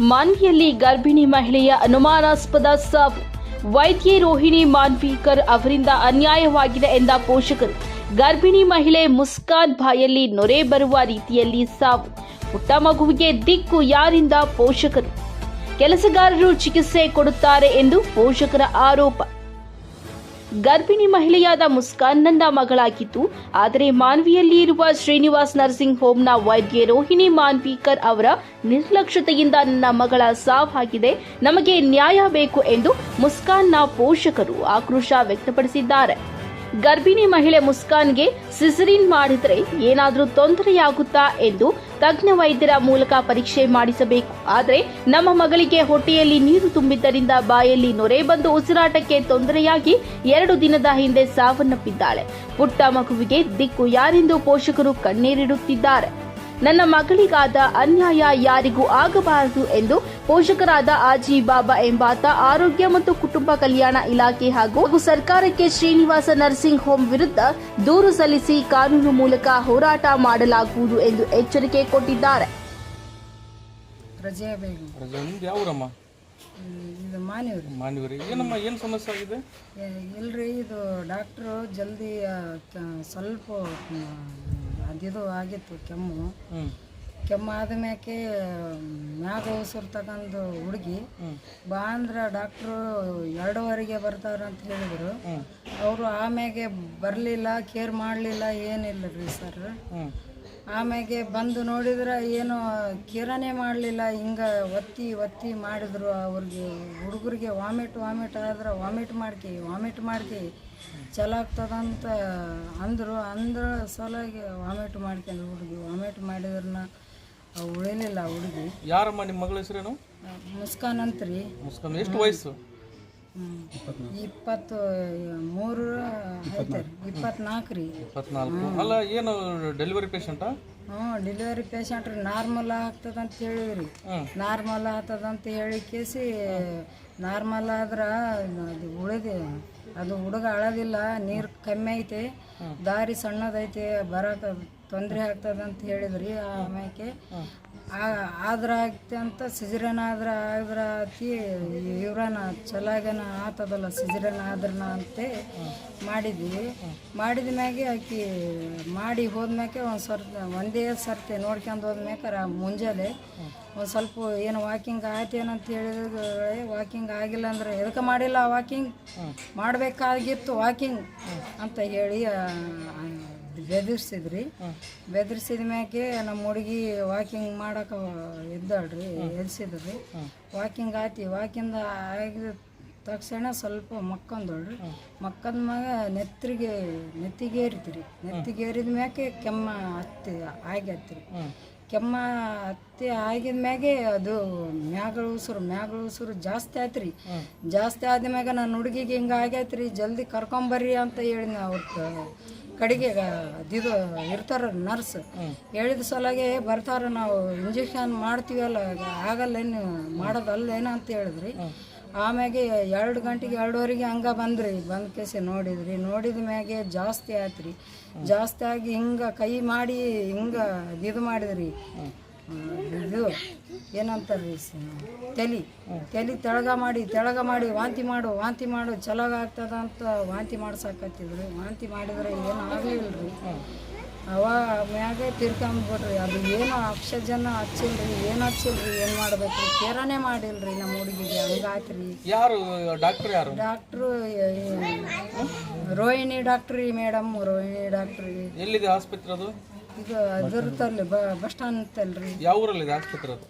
ಮಾನ್ವಿಯಲ್ಲಿ ಗರ್ಭಿಣಿ ಮಹಿಳೆಯ ಅನುಮಾನಾಸ್ಪದ ಸಾವು. ವೈದ್ಯೆ ರೋಹಿಣಿ ಮಾನ್ವಿಕರ್ ಅವರಿಂದ ಅನ್ಯಾಯವಾಗಿದೆ ಎಂದ ಪೋಷಕರು. ಗರ್ಭಿಣಿ ಮಹಿಳೆ ಮುಸ್ಕಾನ್ ಬಾಯಲ್ಲಿ ನೊರೆ ಬರುವ ರೀತಿಯಲ್ಲಿ ಸಾವು. ಪುಟ್ಟ ಮಗುವಿಗೆ ದಿಕ್ಕು ಯಾರಿಂದ ಪೋಷಕರು? ಕೆಲಸಗಾರರು ಚಿಕಿತ್ಸೆ ಕೊಡುತ್ತಾರೆ ಎಂದು ಪೋಷಕರ ಆರೋಪ. ಗರ್ಭಿಣಿ ಮಹಿಳೆಯಾದ ಮುಸ್ಕಾನ್ ನನ್ನ ಮಗಳಾಗಿತ್ತು ಆದರೆ ಮಾನ್ವಿಯಲ್ಲಿ ಇರುವ ಶ್ರೀನಿವಾಸ್ ನರ್ಸಿಂಗ್ ಹೋಮ್ನ ವೈದ್ಯೆ ರೋಹಿಣಿ ಮಾನ್ವೀಕರ್ ಅವರ ನಿರ್ಲಕ್ಷ್ಯತೆಯಿಂದ ನನ್ನ ಮಗಳ ಸಾವಾಗಿದೆ. ನಮಗೆ ನ್ಯಾಯ ಬೇಕು ಎಂದು ಮುಸ್ಕಾನ್ನ ಪೋಷಕರು ಆಕ್ರೋಶ ವ್ಯಕ್ತಪಡಿಸಿದ್ದಾರೆ. ಗರ್ಭಿಣಿ ಮಹಿಳೆ ಮುಸ್ಕಾನ್ಗೆ ಸಿಸರಿನ್ ಮಾಡಿದರೆ ಏನಾದರೂ ತೊಂದರೆಯಾಗುತ್ತಾ ಎಂದು ತಜ್ಞ ವೈದ್ಯರ ಮೂಲಕ ಪರೀಕ್ಷೆ ಮಾಡಿಸಬೇಕು. ಆದರೆ ನಮ್ಮ ಮಗಳಿಗೆ ಹೊಟ್ಟೆಯಲ್ಲಿ ನೀರು ತುಂಬಿದ್ದರಿಂದ ಬಾಯಲ್ಲಿ ನೊರೆ ಬಂದು ಉಸಿರಾಟಕ್ಕೆ ತೊಂದರೆಯಾಗಿ ಎರಡು ದಿನದ ಹಿಂದೆ ಸಾವನ್ನಪ್ಪಿದ್ದಾಳೆ. ಪುಟ್ಟ ಮಗುವಿಗೆ ದಿಕ್ಕು ಯಾರೆಂದು ಪೋಷಕರು ಕಣ್ಣೀರಿಡುತ್ತಿದ್ದಾರೆ. ನನ್ನ ಮಗಳಿಗಾದ ಅನ್ಯಾಯ ಯಾರಿಗೂ ಆಗಬಾರದು ಎಂದು ಪೋಷಕರಾದ ಆಜಿ ಬಾಬಾ ಎಂಬಾತ ಆರೋಗ್ಯ ಮತ್ತು ಕುಟುಂಬ ಕಲ್ಯಾಣ ಇಲಾಖೆ ಹಾಗೂ ಸರ್ಕಾರಕ್ಕೆ ಶ್ರೀನಿವಾಸ ನರ್ಸಿಂಗ್ ಹೋಂ ವಿರುದ್ಧ ದೂರು ಸಲ್ಲಿಸಿ ಕಾನೂನು ಮೂಲಕ ಹೋರಾಟ ಮಾಡಲಾಗುವುದು ಎಂದು ಎಚ್ಚರಿಕೆ ಕೊಟ್ಟಿದ್ದಾರೆ. ಇದು ಮಾನ್ಯವರಿ ಏನಮ್ಮ ಏನು ಸಮಸ್ಯೆ ಆಗಿದೆ? ಇಲ್ರಿ ಇದು ಡಾಕ್ಟ್ರು ಜಲ್ದಿ ಸ್ವಲ್ಪ ಅದಿದು ಆಗಿತ್ತು ಕೆಮ್ಮು. ಕೆಮ್ಮು ಆದ ಮ್ಯಾಕೆ ಮ್ಯಾಗ ಉಸಿರು ತಗೊಂಡು ಹುಡುಗಿ ಬಾ ಅಂದ್ರೆ ಡಾಕ್ಟ್ರು ಎರಡೂವರೆಗೆ ಬರ್ತಾರ ಅಂತ ಹೇಳಿದ್ರು. ಅವರು ಆಮ್ಯಾಗೆ ಬರಲಿಲ್ಲ ಕೇರ್ ಮಾಡಲಿಲ್ಲ ಏನಿಲ್ಲ ರೀ ಸರ್ ಆಮ್ಯಾಗೆ ಬಂದು ನೋಡಿದ್ರೆ ಏನು ಕಿರಣೆ ಮಾಡಲಿಲ್ಲ ಹಿಂಗೆ ಒತ್ತಿ ಒತ್ತಿ ಮಾಡಿದ್ರು ಅವ್ರಿಗೆ. ಹುಡುಗರಿಗೆ ವಾಮಿಟ್ ವಾಮಿಟ್ ಆದ್ರೆ ವಾಮಿಟ್ ಮಾಡ್ಕಿ ವಾಮಿಟ್ ಮಾಡ್ಕಿ ಚಲಾಗ್ತದಂತ ಅಂದರು. ಅಂದ್ರೆ ಸಲುವಾಗಿ ವಾಮಿಟ್ ಮಾಡ್ಕೊಂಡ್ರು ಹುಡುಗಿ ವಾಮಿಟ್ ಮಾಡಿದ್ರನ್ನ ಉಳಿಲಿಲ್ಲ ಹುಡುಗಿ. ಯಾರಮ್ಮ ನಿಮ್ಮ ಮಗಳ ಹೆಸರೇನು? ಮುಸ್ಕಾನ್ ಅಂತ್ರಿ. ಮುಸ್ಕಾನ್. ಎಷ್ಟು ವಯಸ್ಸು. ಇಪ್ಪತ್ತು ಮೂರು ಐತೆ ಇಪ್ಪತ್ನಾಲ್ಕು ರೀ. ಇಪ್ಪತ್ನಾಲ್ಕು. ಅಲ್ಲ ಏನು ಡೆಲಿವರಿ ಪೇಷಂಟ್ ಹ್ಞೂ ಡೆಲಿವರಿ ಪೇಷಂಟ್ ರೀ. ನಾರ್ಮಲ್ ಆಗ್ತದಂತ ಹೇಳಿದ್ರಿ ನಾರ್ಮಲ್ ಆಗ್ತದಂತ ಹೇಳಿ ಕೇಸಿ ನಾರ್ಮಲ್ ಆದ್ರೆ ಅದು ಉಳಿದೆ ಅದು ಹುಡುಗ ಅಳೋದಿಲ್ಲ ನೀರು ಕಮ್ಮಿ ಐತೆ. ದಾರಿ ಸಣ್ಣದೈತೆ ಬರಕ ತೊಂದರೆ ಆಗ್ತದ ಅಂತ ಹೇಳಿದ್ರಿ ಆಮ್ಯಾಕೆ. ಆದ್ರ ಆಗ್ತೆ ಅಂತ ಸಿಜರನ್ ಆದ್ರ ಆದ್ರ ಅತಿ ಇವ್ರನ ಚಲಾಗನ ಆತದಲ್ಲ ಸಿಜರನ್ ಆದ್ರನ ಅಂತೆ ಮಾಡಿದ್ವಿ. ಮಾಡಿದ ಮ್ಯಾಗೆ ಆಕಿ ಮಾಡಿ ಹೋದ್ಮ್ಯಾಕೆ ಒಂದು ಸ್ವಲ್ಪ ಒಂದೇ ಸರ್ತಿ ನೋಡ್ಕೊಂಡು ಹೋದ್ಮ್ಯಾಕಾರ ಮುಂಜಾನೆ ಒಂದು ಸ್ವಲ್ಪ ಏನು ವಾಕಿಂಗ್ ಆಯ್ತೇನಂತ ಹೇಳಿದ್ರೆ ವಾಕಿಂಗ್ ಆಗಿಲ್ಲ ಅಂದ್ರೆ ಎದಕ್ಕೆ ಮಾಡಿಲ್ಲ ವಾಕಿಂಗ್ ಮಾಡಬೇಕಾಗಿತ್ತು ವಾಕಿಂಗ್ ಅಂತ ಹೇಳಿ ಆ, ಆ, ಬೆದರ್ಸಿದ್ರಿ ಬೆದರ್ಸಿದ ಮ್ಯಾಕೆ ನಮ್ಮ ಹುಡುಗಿ ವಾಕಿಂಗ್ ಮಾಡಕ್ಕೆ ಇದ್ದಾಳ್ರಿ ಎಲ್ಸಿದ್ರಿ. ವಾಕಿಂಗ್ ಆತಿ ವಾಕಿಂಗ್ ಆಗಿದ ತಕ್ಷಣ ಸ್ವಲ್ಪ ಮಕ್ಕೊಂದಳ್ರಿ. ಮಕ್ಕಂದ ಮ್ಯಾಗ ನೆತ್ತಿಗೆ ನೆತ್ತಿಗೇರಿತ್ರಿ ನೆತ್ತಿಗೇರಿದ ಮ್ಯಾಕೆ ಕೆಮ್ಮ ಹತ್ತಿ ಆಗ್ಯತ್ರಿ ಕೆಮ್ಮ ಹತ್ತಿ ಆಗಿದ ಮ್ಯಾಗೆ ಅದು ಮ್ಯಾಗಳು ಉಸಿರು ಮ್ಯಾಗಳು ಉಸಿರು ಜಾಸ್ತಿ ಆಯ್ತ್ರಿ. ಜಾಸ್ತಿ ಆದ ಮ್ಯಾಗ ನನ್ನ ಹುಡುಗಿಗೆ ಹಿಂಗೆ ಆಗೈತ್ರಿ ಜಲ್ದಿ ಕರ್ಕೊಂಬರ್ರಿ ಅಂತ ಹೇಳಿ ಅವ್ರ ಕಡೆಗೆ ಇದು ಇರ್ತಾರ ನರ್ಸ್. ಹೇಳಿದ ಸಲಗೆ ಬರ್ತಾರ ನಾವು ಇಂಜೆಕ್ಷನ್ ಮಾಡ್ತೀವಲ್ಲ ಆಗಲ್ಲೇನು ಮಾಡೋದಲ್ಲೇನು ಅಂತ ಹೇಳಿದ್ರಿ. ಆಮ್ಯಾಗೆ ಎರಡು ಗಂಟೆಗೆ ಎರಡುವರೆಗೆ ಹಂಗೆ ಬಂದ್ರಿ, ಬಂದ ಕೇಸಿ ನೋಡಿದ್ರಿ. ನೋಡಿದ ಮ್ಯಾಗೆ ಜಾಸ್ತಿ ಆಯ್ತ್ರಿ. ಜಾಸ್ತಿ ಆಗಿ ಹಿಂಗೆ ಕೈ ಮಾಡಿ ಹಿಂಗೆ ಇದು ಮಾಡಿದ್ರಿ. ಇದು ಏನಂತಾರ್ರಿ ತಲಿ. ತಲಿ ತೆಳಗ ಮಾಡಿ ತೆಳಗ ಮಾಡಿ ವಾಂತಿ ಮಾಡು ವಾಂತಿ ಮಾಡು ಚಲೋ ಆಗ್ತದ ಅಂತ ವಾಂತಿ ಮಾಡ್ಸಕತ್ತಿದ್ರು. ವಾಂತಿ ಮಾಡಿದ್ರೆ ಏನು ಆಗ್ಲಿಲ್ರಿ. ಅವ ಮ್ಯಾಗೆ ತಿರ್ಕೊಂಬಿಟ್ರಿ ಅದು ಏನು ಆಕ್ಸಿಜನ್ ಹಚ್ಚಿಲ್ರಿ ಏನು ಹಚ್ಚಿಲ್ರಿ ಏನು ಮಾಡ್ಬೇಕ್ರಿ? ಕೇರನೇ ಮಾಡಿಲ್ರಿ ನಮ್ಮ ಹುಡುಗಿಗೆ ಹಂಗಾತ್ರಿ. ಯಾರು ಡಾಕ್ಟರ್ ಯಾರು? ಡಾಕ್ಟ್ರು ರೋಹಿಣಿ ಡಾಕ್ಟ್ರಿ ಮೇಡಮ್ ರೋಹಿಣಿ ಡಾಕ್ಟ್ರಿ. ಎಲ್ಲಿದೆ ಆಸ್ಪತ್ರೆ ಅದು? ಇದು ಅದರದಲ್ಲಿ ಬಸ್ ಸ್ಟಾಂಡ್ ಅಂತಲ್ರಿ ಯಾವ ಊರಲ್ಲಿ ಆಸ್ಪತ್ರೆ ಅದು?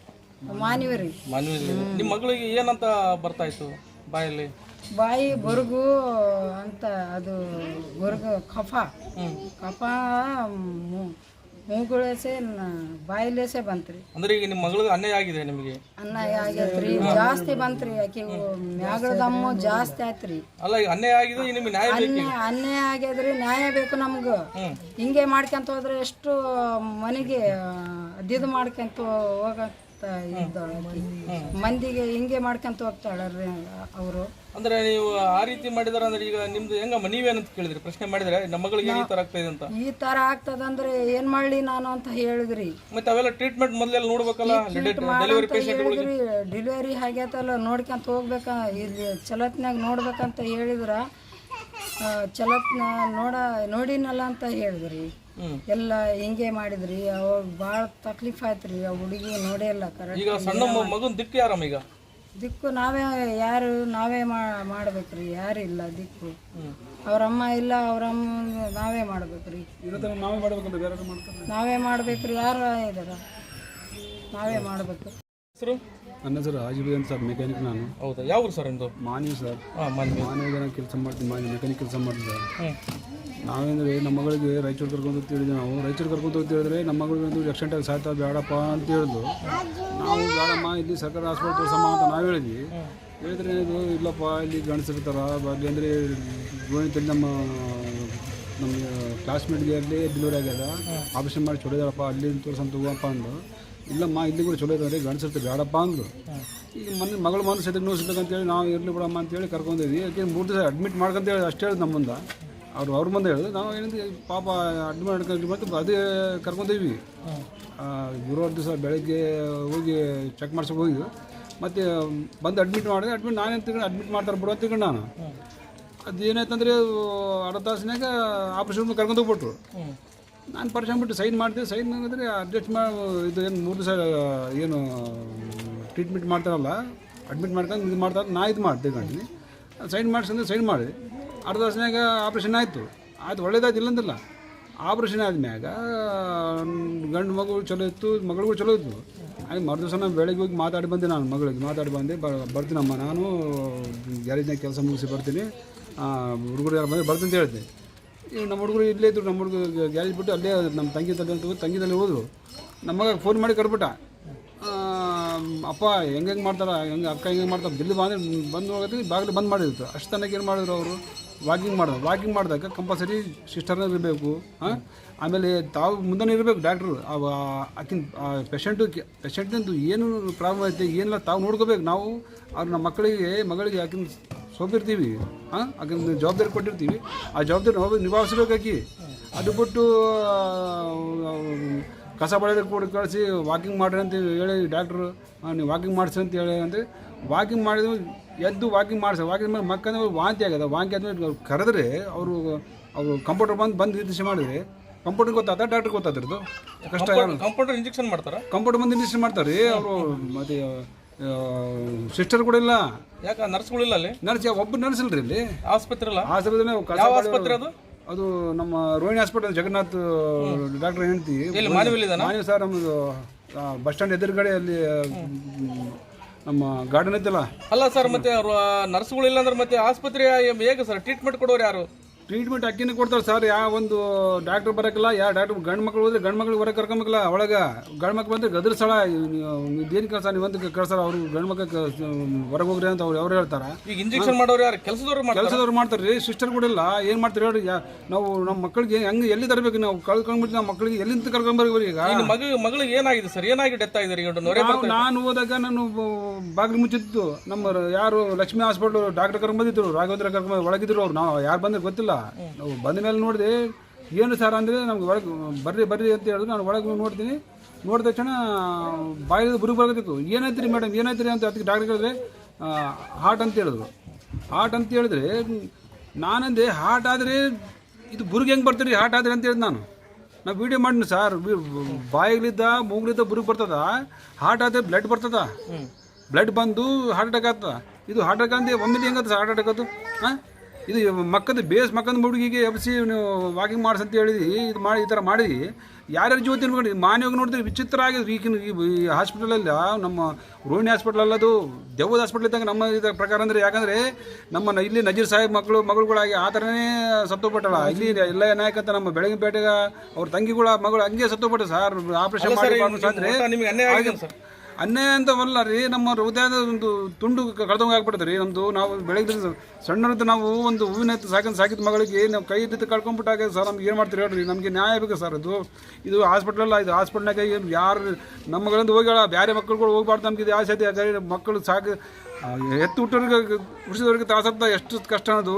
ಮಾನವಿ ಮನವಿಯಲ್ಲಿ ನಿಮ್ಮ ಮಗಳಿಗೆ ಏನಂತ ಬರ್ತಾ ಇತ್ತು? ಬಾಯಲ್ಲಿ? ಬಾಯಿ ಬರುಗು ಅಂತ ಅದು ಬರುಗು ಕಫ. ಕಫ ಮೂಗುಳೆಸೆ ಬಾಯಿಲೇಸೆ ಬಂತ್ರಿ. ಅಂದ್ರೆ ಈಗ ನಿಮ್ಮ ಮಗಳಿಗೆ ಅನ್ಯಾಯ ಆಗಿದೆ ನಿಮಗೆ? ಅನ್ನ ಆಗೈತ್ರಿ. ಜಾಸ್ತಿ ಬಂತ್ರಿ ಆಕೆ ಮ್ಯಾಗಳ ದಮ್ಮು ಜಾಸ್ತಿ ಆಯ್ತ್ರಿ ಅಲ್ಲ ಈಗ ಅನ್ಯಾಯ ಆಗಿದೆ ನಿಮಗೆ ನ್ಯಾಯ ಬೇಕು ಅನ್ಯಾಯ ಅನ್ಯಾಯ ಆಗ್ಯದ್ರಿ ನ್ಯಾಯ ಬೇಕು ನಮ್ಗೆ. ಹಿಂಗೆ ಮಾಡ್ಕೊಂತ ಹೋದ್ರೆ ಎಷ್ಟು ಮನೆಗೆ ಅದಿದು ಮಾಡ್ಕೊಂತ ಹೋಗ ತ- ಇದ್ದಾಳೆ ಆಕಿ. ಮಂದಿಗೆ ಹಿಂಗೆ ಮಾಡ್ಕೊಂತ ಹೋಗ್ತಾಳ್ರಿ ಅವರು. ಅಂದ್ರೆ ನೀವು ಆ ರೀತಿ ಮಾಡಿದಾರ ಅಂದ್ರೆ ಈಗ ನಿಮ್ದು ಹೆಂಗಮ್ಮ? ನೀವೇನಂತ ಕೇಳಿದ್ರಿ? ಪ್ರಶ್ನೆ ಮಾಡಿದ್ರೆ ನಮ್ಮ ಮಗಳಿಗೆ ಈ ತರ ಆಗ್ತಾ ಇದೆ ಅಂತ. ಈ ತರ ಆಗ್ತದಂದ್ರೆ ಏನ್ ಮಾಡ್ಲಿ ನಾನು ಅಂತ ಹೇಳಿದ್ರಿ. ಮತ್ತೆ ಅವೆಲ್ಲ ಟ್ರೀಟ್ಮೆಂಟ್ ಮೊದಲೆಲ್ಲ ನೋಡ್ಬೇಕಲ್ಲ? ಡೆಲಿವರಿ ಪೇಷಂಟ್ ಹೇಳಿದ್ರಿ ಡೆಲಿವರಿ ಆಗ್ಯಾತಲ್ಲ ನೋಡ್ಕೊಂತ ಹೋಗ್ಬೇಕ ಇಲ್ಲಿ ಚಲತ್ನಾಗ ನೋಡ್ಬೇಕಂತ ಹೇಳಿದ್ರ ಆ, ಚಲತ್ನ ನೋಡ ನೋಡಿನಲ್ಲ ಅಂತ ಹೇಳಿದ್ರಿ. ಎಲ್ಲ ಹಿಂಗೆ ಮಾಡಿದ್ರಿ ಅವಾಗ ಭಾಳ ತಕ್ಲೀಫ್ ಆಯ್ತು ರೀ ಆ ಹುಡುಗಿ ನೋಡೇ ಇಲ್ಲ ಕರೆಕ್ಟ್ ಈಗ ಸಣ್ಣ ಮ- ಮಗನ್ ದಿಕ್ಕು ಯಾರಮ್ಮ ಈಗ? ದಿಕ್ಕು ನಾವೇ ಯಾರು ನಾವೇ ಮಾಡ್ಬೇಕು ಮಾಡ್ಬೇಕ್ರಿ ಯಾರು ಇಲ್ಲ ದಿಕ್ಕು. ಅವ್ರಮ್ಮ ಇಲ್ಲ ಅವ್ರಮ್ಮ ನಾವೇ ಮಾಡ್ಬೇಕ್ರಿ. ನಾವೇ ಮಾಡ್ಬೇಕು ಬೇರೆ ಮಾಡ್ತಾರೆ? ನಾವೇ ಮಾಡ್ಬೇಕ್ರಿ ಯಾರು ಇದಾರ? ನಾವೇ ಮಾಡ್ಬೇಕು. ಹೆಸರು? ನನ್ನ ಹೆಸರು ರಾಜೀವ್ ಅಂತ ಸರ್ ಮೆಕ್ಯಾನಿಕ್ ನಾನು. ಹೌದಾ? ಯಾವ ಊರು ಸರ್ ನಿಮ್ದು? ಮಾನ್ಯ ಸರ್. ಹಾಂ ಮನ್ವಿ. ಕೆಲಸ ಮಾಡ್ತೀನಿ ಮಾನ್ಯ ಮೆಕ್ಯಾನಿಕ್ ಕೆಲಸ ಮಾಡ್ತೀನಿ ಸರ್ ಹ್ಮ್. ನಾವೇಂದ್ರೆ ನಮ್ಮ ಮಗಳಿಗೆ ರಾಯಚೂರು ಕರ್ಕೊಂಡು ಹೋಗ್ತಾ ಹೇಳಿದ್ವಿ ನಾವು. ರಾಯಚೂರು ಕರ್ಕೊಂಡು ಹೋಗ್ತಾ ಹೇಳಿದ್ರೆ ನಮ್ಮ ಆಕ್ಸಿಡೆಂಟ್ ಆಗಿ ಸಾಯ್ತಾ ಬೇಡಪ್ಪ ಅಂತ ಹೇಳಿದ್ರು ನಾವು ಬೇಡಮ್ಮ, ಇಲ್ಲಿ ಸರ್ಕಾರಿ ಹಾಸ್ಪಿಟಲ್ ತೋರಿಸಮ್ಮ ಅಂತ ನಾವು ಹೇಳಿದ್ವಿ. ಹೇಳಿದ್ರೆ ಇದು ಇಲ್ಲಪ್ಪ, ಇಲ್ಲಿ ಗಂಡಸಿರ್ತಾರ ಬಾಕಿ ಅಂದರೆ ಗೋಣಿತಲ್ಲಿ ನಮ್ಮ ನಮ್ಮ ಕ್ಲಾಸ್ಮೇಟ್ಗೆ ಅಲ್ಲಿ ಡೆಲಿವರಿ ಆಗ್ಯದ ಆಪರೇಷನ್ ಮಾಡಿ ಚೊಡಿದಾರಪ್ಪ ಅಲ್ಲಿ ತೋರ್ಸಂತ ಹೋಗಪ್ಪ ಅಂದು ಇಲ್ಲಮ್ಮ, ಇಲ್ಲಿ ಕೂಡ ಚಲೋ ಇದ್ದಾರೆ ಗಂಡಸಿರ್ತಾರೆ ಬೇಡಪ್ಪ ಅಂದರು ಈಗ ಮನೆ, ಮಗಳು ಮನಸ್ಸು ಎದಕ್ಕೆ ನೋಡ್ಸ್ಬೇಕಂತೇಳಿ ನಾವು ಇರಲಿ ಬಿಡಮ್ಮ ಅಂತೇಳಿ ಕರ್ಕೊಂಡಿದ್ವಿ ಯಾಕೆ ಮೂರು ದಿವಸ ಅಡ್ಮಿಟ್ ಮಾಡ್ಕೊಂತೇಳಿ ಅಷ್ಟೇ ಹೇಳಿದ್ ನಮ್ಮ ಮುಂದೆ ಅವ್ರು, ಅವ್ರ ಮುಂದೆ ಹೇಳಿದ್ರು, ನಾವು ಏನಂದ್ರೆ ಪಾಪ ಅಡ್ಮಿಟ್ ಮಾಡ್ಕೊಂಡು ಮತ್ತೆ ಅದೇ ಕರ್ಕೊಂಡೀವಿ ಗುರುವಾರ ದಿವಸ ಬೆಳಗ್ಗೆ ಹೋಗಿ ಚೆಕ್ ಮಾಡ್ಸೋಕೆ ಹೋಗಿದ್ವಿ. ಮತ್ತು, ಬಂದು ಅಡ್ಮಿಟ್ ಮಾಡಿದೆ ಅಡ್ಮಿಟ್ ನಾನೇನು ತಿಳ್ಕೊಂಡು ಅಡ್ಮಿಟ್ ಮಾಡ್ತಾರೆ ಬಿಡೋ ತಿಂಗಳು ನಾನು. ಅದು ಅಂದ್ರೆ ಅರ್ಧ ತಾಸಿನಾಗ ಆಪ್ರೇಷನ್ ಕರ್ಕೊಂಡು ಹೋಗ್ಬಿಟ್ರು. ನಾನು ಪರ್ಚಯ ಬಿಟ್ಟು ಸೈನ್ ಮಾಡಿದೆ ಸೈನ್ ಅಂದರೆ ಅಡ್ಜಸ್ಟ್ ಮಾಡಿ ಇದು ಏನು ಮೂರು ದಿವಸ, ಏನು ಟ್ರೀಟ್ಮೆಂಟ್ ಮಾಡ್ತಾರಲ್ಲ ಅಡ್ಮಿಟ್ ಮಾಡ್ಕೊಂಡು ಇದು ಮಾಡ್ತಾರೆ, ನಾ ಇದು ಕಂಡಿನಿ ಸೈನ್ ಮಾಡಿಸಂದ್ರೆ ಸೈನ್ ಮಾಡಿದೆ. ಅರ್ಧ ತಾಸಿನಾಗ ಆಪ್ರೇಷನ್ ಆಯಿತು. ಆಯ್ತು, ಒಳ್ಳೇದಾಯ್ತು, ಇಲ್ಲಂದಿಲ್ಲ. ಆಪ್ರೇಷನ್ ಆದ್ಮ್ಯಾಗ ಗಂಡು ಮಗು ಚಲೋ ಇತ್ತು, ಮಗಳಿಗೂ ಚಲೋ ಇತ್ತು ಹಾಗೆ ಮರು ದಿವಸ ನಾನು ಬೆಳಗ್ಗೆ ಹೋಗಿ ಮಾತಾಡಿ ಬಂದೆ ನಾನು ಮಗಳಿಗೆ. ಮಾತಾಡಿ ಬಂದೆ ಬರ್ತೀನಮ್ಮ ನಾನು ಗ್ಯಾರೇಜ್ನಾಗ ಕೆಲಸ ಮುಗಿಸಿ ಬರ್ತೀನಿ. ಹುಡುಗರು ಯಾರು ಬಂದರೆ ಬರ್ತೀನಿ ಅಂತ ಹೇಳಿದೆ ಈಗ ನಮ್ಮ ಹುಡುಗರು ಇಲ್ಲೇ ಇದ್ರು, ನಮ್ಮ ಹುಡುಗರು ಗ್ಯಾರೇಜ್ ಬಿಟ್ಟು ಅಲ್ಲೇ ನಮ್ಮ ತಂಗಿ ತಲೆ ಅಂತ ತಂಗಿದಲ್ಲಿ ಹೋದರು. ನಮ್ಮ ಮಗ ಫೋನ್ ಮಾಡಿ ಕರ್ಬಿಟ್ಟ ಅಪ್ಪ, ಹೆಂಗೆ ಮಾಡ್ತಾರೆ, ಹೆಂಗೆ, ಅಕ್ಕ ಹೆಂಗೆ ಮಾಡ್ತಾರೆ, ಜಲ್ದಿ ಬಂದು ಬಂದು ಹೋಗೋದು ಬಾಗಿಲು ಬಂದ್ ಮಾಡಿದ್ರು. ಅಷ್ಟು ತನಕ ಏನು ಮಾಡಿದ್ರು ಅವರು? ವಾಕಿಂಗ್ ಮಾಡಿದ್ರು ವಾಕಿಂಗ್ ಮಾಡಿದಾಗ ಕಂಪಲ್ಸರಿ ಸಿಸ್ಟರ್ನೇ ಇರಬೇಕು, ಹಾಂ? ಆಮೇಲೆ ತಾವು ಮುಂದೆ ಇರಬೇಕು ಡಾಕ್ಟ್ರು ಆಕಿನ ಪೇಷಂಟು ಪೇಷಂಟಿಂದು ಏನು ಪ್ರಾಬ್ಲಮ್ ಐತೆ, ಏನಿಲ್ಲ, ತಾವು ನೋಡ್ಕೋಬೇಕು. ನಾವು ಅವ್ರು ನಮ್ಮ ಮಕ್ಕಳಿಗೆ, ಮಗಳಿಗೆ ಆಕಿನ ಸೋಪಿರ್ತೀವಿ, ಹಾಂ? ಆಕಿನ ಜವಾಬ್ದಾರಿ ಕೊಟ್ಟಿರ್ತೀವಿ. ಆ ಜವಾಬ್ದಾರಿ ನಾವು ನಿಭಾಯಿಸ್ಬೇಕಾಕಿ ಅದು ಬಿಟ್ಟು ಕಸ ಬಳಿದ ಕೂಡ ಕಳಿಸಿ ವಾಕಿಂಗ್ ಮಾಡ್ರಿ ಅಂತ ಹೇಳಿ ಡಾಕ್ಟ್ರು ನೀವು ವಾಕಿಂಗ್ ಮಾಡಿಸಿ ಅಂತ ಹೇಳಿ ಅಂದರೆ ವಾಕಿಂಗ್ ಮಾಡಿದ್ರು ಎದ್ದು ವಾಕಿಂಗ್ ಮಾಡಿಸ ವಾಕಿಂಗ್ ಮಾಡಿ ಮಕ್ಕಂದ್ರೆ ವಾಂತಿ ಆಗ್ಯದ ವಾಂತಿ ಆದ್ಮೇಲೆ ಕರೆದ್ರೆ ಅವರು ಅವರು ಕಂಪ್ಯೂಟರ್ ಬಂದು ಬಂದು ನಿರ್ದೇಶ ಮಾಡಿದ್ರೆ ಕಂಪ್ಯೂಟರ್ ಗೊತ್ತಾತ ಡಾಕ್ಟರ್ ಗೊತ್ತಾತಿರೋದು ಕಷ್ಟ ಕಂಪ್ಯೂಟರ್ ಇಂಜೆಕ್ಷನ್ ಮಾಡ್ತಾರೆ? ಕಂಪ್ಯೂಟರ್ ಬಂದು ಇಂಜೆಕ್ಷನ್ ಮಾಡ್ತಾರೆ ರೀ ಅವರು ಮತ್ತೆ ಸಿಸ್ಟರ್ ಕೂಡ ಇಲ್ಲ. ಯಾಕೆ ನರ್ಸ್ಗಳಿಲ್ಲ ಅಲ್ಲಿ? ನರ್ಸ್ ಒಬ್ಬ ನರ್ಸ್ ಇಲ್ರಿ ಇಲ್ಲಿ. ಆಸ್ಪತ್ರೆ ಇಲ್ಲ? ಆಸ್ಪತ್ರೆ ಆಸ್ಪತ್ರೆ ಅದು? ಅದು ನಮ್ಮ ರೋಹಿಣಿ ಹಾಸ್ಪಿಟಲ್ ಜಗನ್ನಾಥ್ ಡಾಕ್ಟರ್ ಹೇಳ್ತೀವಿ ಮಾನವ ಸರ್ ನಮ್ಮದು ಬಸ್ ಸ್ಟ್ಯಾಂಡ್ ಎದುರುಗಡೆ ಅಲ್ಲಿ ನಮ್ಮ ಗಾರ್ಡನ್ ಐತಲ್ಲ? ಅಲ್ಲ ಸರ್, ಮತ್ತೆ ನರ್ಸ್ಗಳು ಇಲ್ಲ ಅಂದ್ರೆ ಮತ್ತೆ ಆಸ್ಪತ್ರೆ ಹೇಗೆ ಸರ್? ಟ್ರೀಟ್ಮೆಂಟ್ ಕೊಡೋರು ಯಾರು? ಟ್ರೀಟ್ಮೆಂಟ್ ಅಕ್ಕಿನ ಕೊಡ್ತಾರೆ ಸರ್ ಯಾವ ಒಂದು ಡಾಕ್ಟರ್ ಬರೋಕ್ಕಿಲ್ಲ ಯಾವ ಡಾಕ್ಟರ್ ಗಂಡು ಮಕ್ಳು ಹೋದ್ರೆ ಗಂಡು ಮಕ್ಳು ಹೊರಗೆ ಕರ್ಕೊಂಬೇಕಲ್ಲ ಒಳಗೆ. ಗಂಡು ಮಕ್ಳು ಬಂದ್ರೆ ಗದ್ರ ಸ್ಥಳ. ಇದೇನು ಕೆಲಸ ನೀವು ಒಂದು ಕಳ್ಸಾರ ಅವರು ಗಂಡು ಮಕ್ಳು ಹೊರಗೆ ಹೋಗ್ರಿ ಅಂತ ಅವ್ರು ಅವ್ರು ಹೇಳ್ತಾರೆ. ಈಗ ಇಂಜೆಕ್ಷನ್ ಮಾಡೋರು ಯಾರು? ಕೆಲಸದವ್ರು ಮಾಡ್ತಾರೆ? ಕೆಲಸದವ್ರು ಮಾಡ್ತಾರೆ. ರೀ ಸಿಸ್ಟರ್ ಕೂಡ ಇಲ್ಲ. ಏನು ಮಾಡ್ತಾರೆ ಹೇಳಿ ನಾವು ನಮ್ಮ ಮಕ್ಕಳಿಗೆ ಹೆಂಗೆ ಎಲ್ಲಿ ತರಬೇಕು ನಾವು? ಕಳ್ಕೊಂಡ್ಬಿಟ್ಟು ನಮ್ಮ ಮಕ್ಕಳಿಗೆ ಎಲ್ಲಿಂದ ಕರ್ಕೊಂಬರ್ಬೇಕು ಈಗ? ಮಗಳು ಮಗ ಮಗಳಿಗೆ ಏನಾಗಿದೆ ಸರ್ ಏನಾಗಿ ಡೆತ್ ಆಗಿದೆ ಈಗ ನಾನು ಹೋದಾಗ ನಾನು ಬಾಗಿಲು ಮುಚ್ಚಿದ್ದು ನಮ್ಮ ಯಾರು ಲಕ್ಷ್ಮೀ ಹಾಸ್ಪಿಟ್ಲ್ ಡಾಕ್ಟರ್ ಕರ್ಕೊಂಡ್ ಬಂದಿದ್ರು ರಾಘವೇಂದ್ರ ಕರ್ಕೊಂಡ್ ಒಳಗಿದ್ರು ಅವ್ರು. ನಾವು ಯಾರು ಬಂದ್ರೆ ಗೊತ್ತಿಲ್ಲ. ನಾವು ಬಂದ ಮೇಲೆ ನೋಡಿದೆ ಏನು ಸರ್ ಅಂದರೆ ನಮ್ಗೆ ಒಳಗೆ ಬರ್ರಿ ಬರ್ರಿ ಅಂತ ಹೇಳಿದ್ರು. ನಾನು ಒಳಗೆ ನೋಡ್ತೀನಿ. ನೋಡಿದ ತಕ್ಷಣ ಬಾಯಿದ ಬುರುಗು ಬರಕತ್ತಿತ್ತು. ಏನಾಯ್ತು ಮೇಡಮ್ ಏನಾಯ್ತು ರೀ ಅಂತ ಅದಕ್ಕೆ ಡಾಕ್ಟರ್ ಹೇಳಿದ್ರೆ ಹಾರ್ಟ್ ಅಂತ ಹೇಳಿದ್ರು. ಹಾರ್ಟ್ ಅಂತ ಹೇಳಿದ್ರೆ ನಾನಂದೆ ಹಾರ್ಟ್ ಆದರೆ ಇದು ಬುರುಗು ಹೆಂಗೆ ಬರ್ತೀರಿ ಹಾರ್ಟ್ ಆದರೆ ಅಂತ ಹೇಳಿದ್ ನಾನು. ನಾವು ವಿಡಿಯೋ ಮಾಡಿನಿ ಸರ್ ಬಾಯಿಗಳಿದ್ದ ಮೂಗ್ಲಿದ್ದ ಬುರುಗ್ ಬರ್ತದ? ಹಾರ್ಟ್ ಆದ್ರೆ ಬ್ಲಡ್ ಬರ್ತದ? ಬ್ಲಡ್ ಬಂದು ಹಾರ್ಟ್ ಅಟ್ಯಾಕ್ ಆಗ್ತದ? ಇದು ಹಾರ್ಟ್ ಅಟ್ಯಾಕ್ ಅಂದ್ರೆ ಒಮ್ಮೆಲೆ ಹೆಂಗತ್ತ ಹಾರ್ಟ್ ಅಟ್ಯಾಕ್ ಅದು? ಹಾಂ ಇದು ಮಕ್ಕದ ಬೇಸ್ ಮಕ್ಕದ ಹುಡುಗಿಗೆ ಎಬ್ಸಿ ನೀವು ವಾಕಿಂಗ್ ಮಾಡಿಸ್ ಅಂತ ಹೇಳಿದಿ ಇದು ಮಾಡಿ ಈ ಥರ ಮಾಡಿ ಯಾರ್ಯಾರ ಜೀವ ತಿನ್ಕೊಂಡು ಮಾನ್ಯವಾಗಿ ನೋಡಿದ್ರೆ ವಿಚಿತ್ರ ಆಗಿದೆ ಈಗಿನ ಈ ಹಾಸ್ಪಿಟಲಲ್ಲಿ ನಮ್ಮ ರೋಹಿಣಿ ಹಾಸ್ಪಿಟಲ್ ಅಲ್ಲದು ದೆವ್ವದ ಹಾಸ್ಪಿಟಲ್ ಇದ್ದಂಗೆ ನಮ್ಮ ಇದ್ರ ಪ್ರಕಾರ ಅಂದರೆ ಯಾಕಂದರೆ ನಮ್ಮ ಇಲ್ಲಿ ನಜೀರ್ ಸಾಹೇಬ್ ಮಕ್ಕಳು ಮಗಳುಗಳಾಗಿ ಆ ಥರನೇ ಸತ್ತೋಗ್ಬಿಟ್ಟಲ್ಲ. ಇಲ್ಲಿ ಎಲ್ಲ ನಾಯಕ ಅಂತ ನಮ್ಮ ಬೆಳಗಿನ ಪೇಟೆಗ ಅವ್ರ ತಂಗಿಗಳ ಮಗಳು ಹಂಗೆ ಸತ್ತೋಗ್ಬಿಟ್ಟು ಸರ್. ಆಪರೇಷನ್ ಮಾಡಿ ಅನ್ಯಾಯ ಅಂತವಲ್ಲ ರೀ, ನಮ್ಮ ಹೃದಯದ ಒಂದು ತುಂಡು ಕಳೆದಂಗೆ ಆಗ್ಬಿಡ್ತದೆ ರೀ. ನಮ್ಮದು ನಾವು ಬೆಳಗ್ಗೆ ಸಣ್ಣರಿದ್ದು ನಾವು ಒಂದು ಹೂವಿನ ಎತ್ತು ಸಾಕಿದ ಸಾಕಿದ ಮಗಳಿಗೆ ನಾವು ಕೈ ಎತ್ತು ಕಳ್ಕೊಂಡ್ಬಿಟ್ಟಾಗ ಸರ್ ನಮ್ಗೆ ಏನು ಮಾಡ್ತೀರಿ ಹೇಳ್ರಿ, ನಮಗೆ ನ್ಯಾಯ ಬೇಕು ಸರ್ ಇದು ಇದು ಹಾಸ್ಪಿಟ್ಲಲ್ಲ ಇದು ಹಾಸ್ಪಿಟ್ಲ್ನಾಗ ಏನು ಯಾರು ನಮ್ಮ ಮಗಳಿಂದ ಹೋಗ್ಯಾಳ ಬೇರೆ ಮಕ್ಕಳುಗಳು ಹೋಗ್ಬಾರ್ದು ನಮ್ಗೆ ಇದು ಆಸೆ ಐತೆ ಯಾಕಂದ್ರೆ ಮಕ್ಕಳು ಸಾಕು ಎತ್ತು ಹುಟ್ಟೋರಿಗೆ ಹುಡ್ಸಿದವ್ರಿಗೆ ತಾಸತ್ತ ಎಷ್ಟು ಕಷ್ಟ ಅನ್ನೋದು